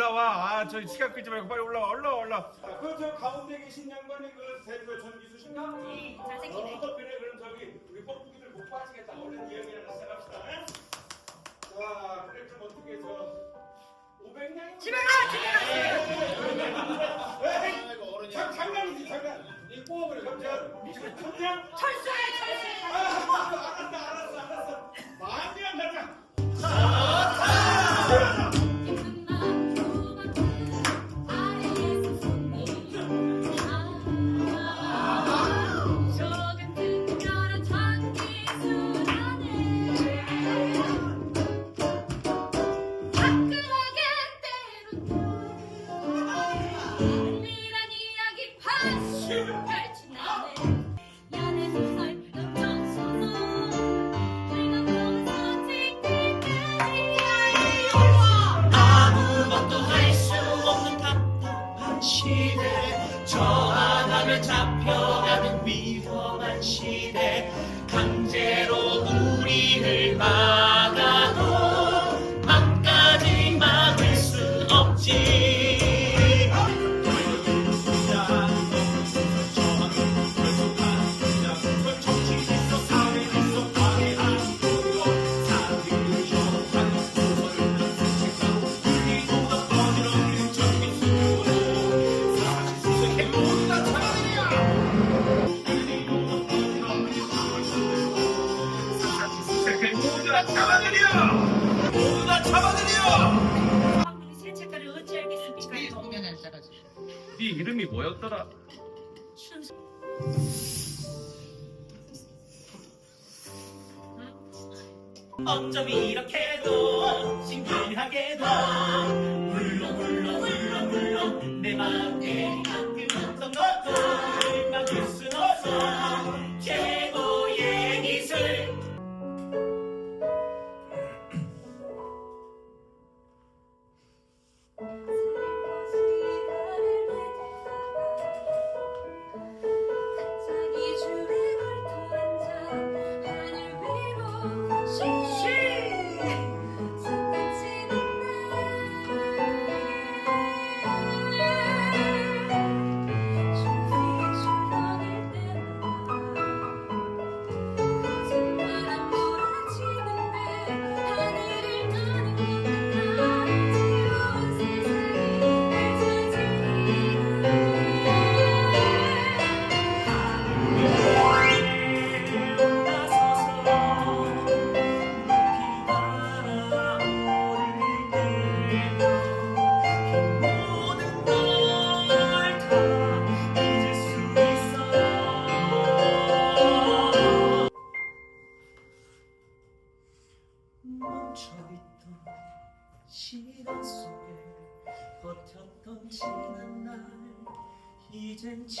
올라와. 아, 저 시간 끌지 말고 빨리 올라와. 올라와, 올라와. 그저 가운데 계신 양반이 그 대표 전기수신가? 네, 잘생기네. 어, 그래 그럼 저기 우리 뻐꾸기들 못 빠지겠다. 얼른 이야기를 시작합시다. 에? 자, 그래 좀 어떻게 저 500냥? 집에 가, 집에 가. 장, 장난이지 장난. 이 꼬업을 그럼 저 천장? 철수해, 철수해. 우 모두 다 잡아들여! 책가를 어찌 알겠습니까? 안네 이름이 뭐였더라? 어쩜 이렇게도 신기하게도 물론 물론 물론 물론 내 맘에 가끔 어떤 것도 막을 순 없어 최고의 기술 이젠 지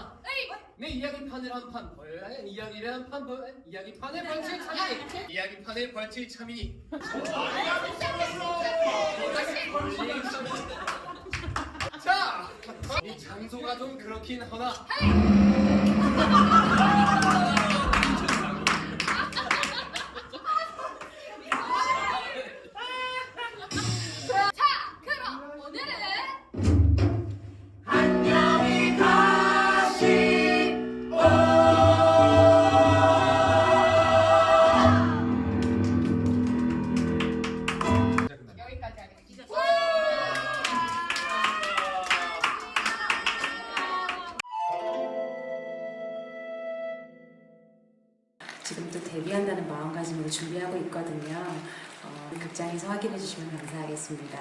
그렇긴 하거나 내 이야기 판을 한 판 벌, 이야기를 한 판 벌, 이야기판을 벌칠 참이니. 이야기판을 벌칠 참이니. 자! 이 장소가 좀 그렇긴 하나 지금부터 데뷔한다는 마음가짐으로 준비하고 있거든요. 어, 극장에서 확인해 주시면 감사하겠습니다.